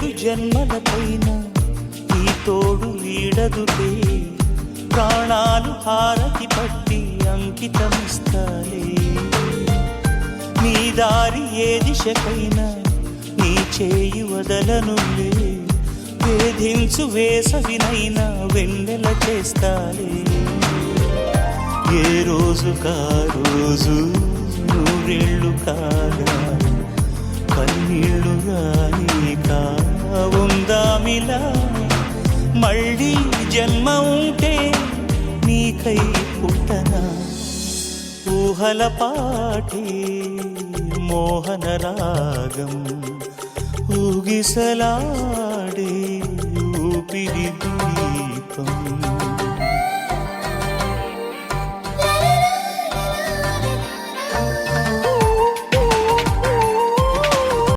జన్మలకైనా ఈ తోడు వీడదులే ప్రాణాలు హారతి పట్టి అంకితమిస్తాలే నీ దారి ఏ దిశకైనా నీ చేయి వదలనులే వేధించు వేసవినైనా వెన్నెల చేస్తాలే. ఏ రోజు కా రోజు నూరేళ్ళు కాగా కన్నీళ్ళుగా మళ్ళీ జన్మ ఉంటే నీకై పుట్టనా? ఊహల పాటి మోహన రాగం ఊగిసలాడే ఊపిరి దీపం.